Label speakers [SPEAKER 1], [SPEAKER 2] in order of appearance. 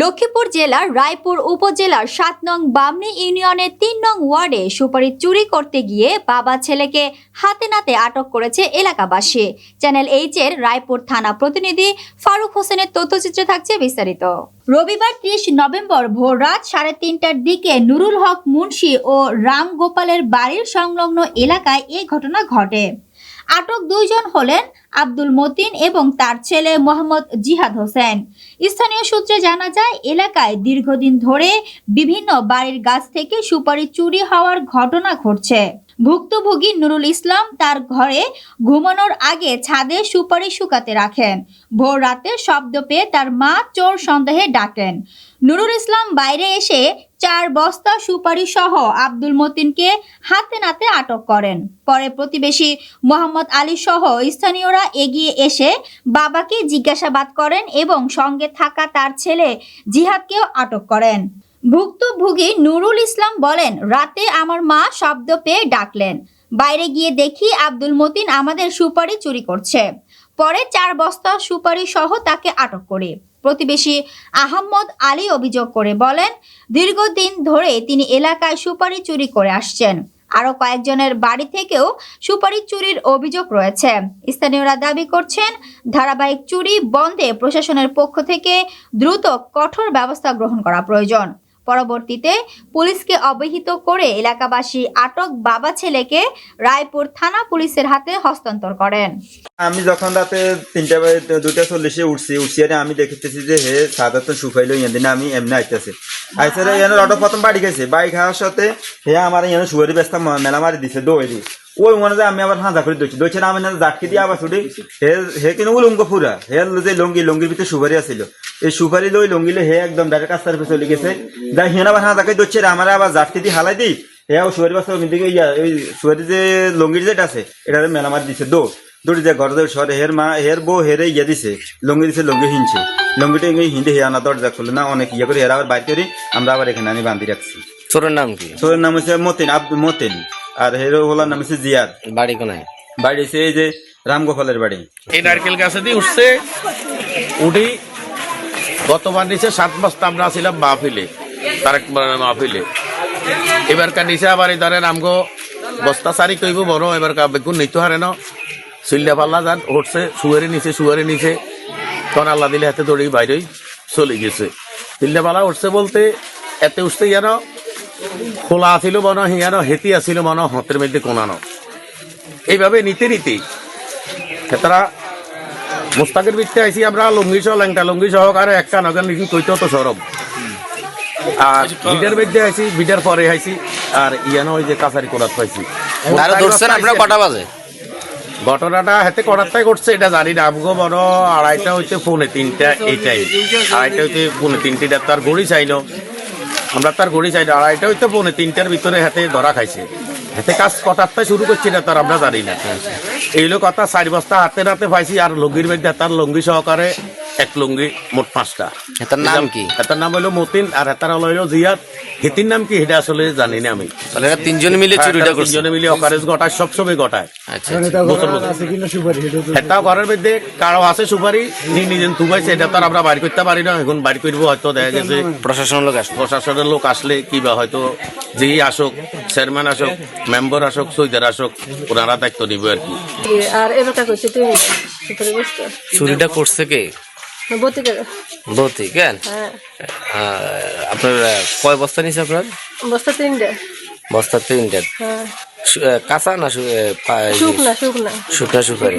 [SPEAKER 1] লক্ষ্মীপুর জেলার রায়পুর উপজেলার সাত নং বামনি ইউনিয়নের তিন নং ওয়ার্ডে সুপারি চুরি করতে গিয়ে বাবা ছেলেকে হাতে নাতে আটক করেছে এলাকাবাসী। চ্যানেল এইচ এর রায়পুর থানা প্রতিনিধি ফারুক হোসেনের তথ্যচিত্রে থাকছে বিস্তারিত। রবিবার ত্রিশ নভেম্বর ভোর রাত সাড়ে তিনটার দিকে নুরুল হক মুন্সি ও রাম গোপালের বাড়ির সংলগ্ন এলাকায় এই ঘটনা ঘটে। আটক দুইজন হলেন আব্দুল মতিন এবং তার ছেলে মোহাম্মদ জিহাদ হোসেন। স্থানীয় সূত্রে জানা যায়, এলাকায় দীর্ঘদিন ধরে বিভিন্ন বাড়ির গাছ থেকে সুপারি চুরি হওয়ার ঘটনা ঘটছে। ভুক্তভোগী নুরুল ইসলাম তার ঘরে ঘুমানোর আগে ছাদে সুপারি শুকাতে রাখেন। ভোর রাতে শব্দ পেয়ে তার মা চোর সন্দেহে ডাকেন। নুরুল ইসলাম বাইরে এসে চার বস্তা সুপারি সহ আব্দুল মতিনকে হাতে নাতে আটক করেন। পরে প্রতিবেশী মোহাম্মদ আলী সহ স্থানীয়রা এগিয়ে এসে বাবাকে জিজ্ঞাসাবাদ করেন এবং সঙ্গে থাকা তার ছেলে জিহাদকেও আটক করেন। ভুক্তভোগী নুরুল ইসলাম বলেন, রাতে আমার মা শব্দ পেয়ে ডাকলেন। বাইরে গিয়ে দেখি আব্দুল মতিন আমাদের সুপারি চুরি করছে। পরে চার বস্তা সুপারি সহ তাকে আটক করে। প্রতিবেশী আহম্মদ আলী অভিযোগ করে, বলেন, দীর্ঘদিন ধরে তিনি এলাকায় সুপারি চুরি করে আসছেন। আরও কয়েকজনের বাড়ি থেকেও সুপারি চুরির অভিযোগ রয়েছে। স্থানীয়রা দাবি করছেন, ধারাবাহিক চুরি বন্ধে প্রশাসনের পক্ষ থেকে দ্রুত কঠোর ব্যবস্থা গ্রহণ করা প্রয়োজন। পরবর্তীতে পুলিশকে অবহিত করে এলাকাবাসী আটক বাবা ছেলেকে রায়পুর থানা পুলিশের হাতে হস্তান্তর করেন।
[SPEAKER 2] আমি যখন রাতে তিনটা দুটা চল্লিশে উঠছি উঠছি আর আমি দেখতেছি যে হে সাদা তো শুকাইলো ইয়ান দিনে আমি এমনি আইতেছে। আইসে ইয়ান অটো প্রথম বাড়ি গেছে, বাড়ি খাওয়ার সাথে হে আমার ইয়ান শুয়ারি ব্যস্ত মেলা মারি দিছে দৌড়ি ওই মনে আমি আবার হাঁদা করে দইছি দইছে আমি জাটকি দিয়ে আবার ছুটি। হে হে কিন্তু উলঙ্গ পুরা হে যে লঙ্গি, লঙ্গির ভিতরে সুপারি আছিল। এই সুপারি লই লঙ্গিলে হে একদম ডাইরেক্ট রাস্তার উপরে চলে গেছে। দেখ হিয়ান আবার হাঁদা করে দইছে আমার আবার জাটকি দিয়ে হালাই দিই। হে ও সুয়ারি বাস্তা কিন্তু ইয়া ওই সুয়ারি যে লঙ্গির যেটা আছে এটা মেলা মারি দিছে দৌড়। দৌড়ি যায় ঘরে দৌড় সরে হের মা হের বউ হেরে ইয়ে দিছে লঙ্গি দিছে লঙ্গি হিনছে। লঙ্গিটা ইংরেজি হিন্দি হে আনা দরজা খুলে না অনেক ইয়ে করে হেরা আবার বাইর করি আমরা আবার এখানে আনি বান্ধি রাখছি।
[SPEAKER 3] চোরের নাম কি?
[SPEAKER 2] সোরের নাম হচ্ছে মতিন আব্দুল মতিন। আর হেরো হলার নাম হচ্ছে জিয়াদ।
[SPEAKER 3] বাড়ি কোনায়?
[SPEAKER 2] বাড়ি হচ্ছে এই যে রামগোপালের বাড়ি।
[SPEAKER 4] এই নারকেল গাছে দিয়ে উঠছে উঠি গতবার নিচে সাত বস্তা আমরা ছিলাম মাহফিলে, তারেক মাহফিলে। এবারকার নিচে আবার এই ধরেন আমগো বস্তা সারি কইব বড় এবারকার বেগুন নিতে হারে ন সিল্লা পাল্লা যান, উঠছে, শুয়ারে নিচে শুয়ারে নিচে। তখন আল্লাহ দিলে হাতে দড়ি বাইরেই চলে গেছে। সিল্লা পাল্লা উঠছে বলতে এতে উঠতে যেন খোলা আছিল মনে, হিয়ানো হেতি আছিল মনে, হাতের মধ্যে কোনানো এইভাবে নিতে নিতেই তারা মোস্তাকের ভিত্তি আইসি আমরা লুঙ্গি সহ ল্যাংটা লুঙ্গি সহকারে একটা নগান লিখি কইতে তো সরব। আর বিডার মধ্যে আইসি বিডার পরে আইসি আর ইয়ানো ওই যে কাছারি কোড়াত পাইছি।
[SPEAKER 3] তারা ধরছেন আপনার কটা বাজে?
[SPEAKER 4] ঘটনাটা হাতে করারটাই করছে এটা জানি না। আমগো বড় আড়াইটা হইতে পৌনে তিনটা এইটাই আড়াইটা হইতে পৌনে তিনটা তার ঘড়ি চাইনো আমরা তার ঘড়ি চাই আড়াইটা হইতে পৌনে তিনটার ভিতরে হাতে ধরা খাইছে। হাতে কাজ কটারটাই শুরু করছি না তার আমরা জানি না। এইগুলো কথা চারি বস্তা হাতে হাতে পাইছি আর লুঙ্গির মধ্যে তার লুঙ্গি সহকারে এক লুঙ্গি মোট পাঁচটা।
[SPEAKER 3] এটার নাম কি?
[SPEAKER 4] এটার নাম হইল মতিন আর এটার হলো জিয়াদ। হিতির নাম কি এটা আসলে জানি না আমি।
[SPEAKER 3] তাহলে এরা তিনজনে মিলে চুরিটা করছে
[SPEAKER 4] তিনজনে মিলে অকারেজ ঘটায় সবসময় ঘটায়।
[SPEAKER 3] আচ্ছা
[SPEAKER 4] বছর বছর। এটা ঘরের মধ্যে কারও আছে সুপারি নি নিজে তুমাইছে এটা তো আমরা বাড়ি করতে পারি না। এখন বাড়ি করব হয়তো দেখা গেছে
[SPEAKER 3] প্রশাসন লোক আসলো।
[SPEAKER 4] প্রশাসনের লোক আসলে কিবা হয়তো যেই আসুক চেয়ারম্যান আসুক মেম্বার আসুক সৈদার আসুক ওনারা দায়িত্ব নিবে আর কি।
[SPEAKER 5] আর এবার কাজ করছে তুই?
[SPEAKER 3] চুরিটা করছে কে? বৌতি কেন?
[SPEAKER 5] হ্যাঁ।
[SPEAKER 3] আপনার কয় বস্তা নিছে আপনার?
[SPEAKER 5] বস্তা তিনটে।
[SPEAKER 3] বস্তা তিনটা।
[SPEAKER 5] হ্যাঁ।
[SPEAKER 3] কাঁচা না
[SPEAKER 5] শুকনা শুকনা। শুকনা সুপারি।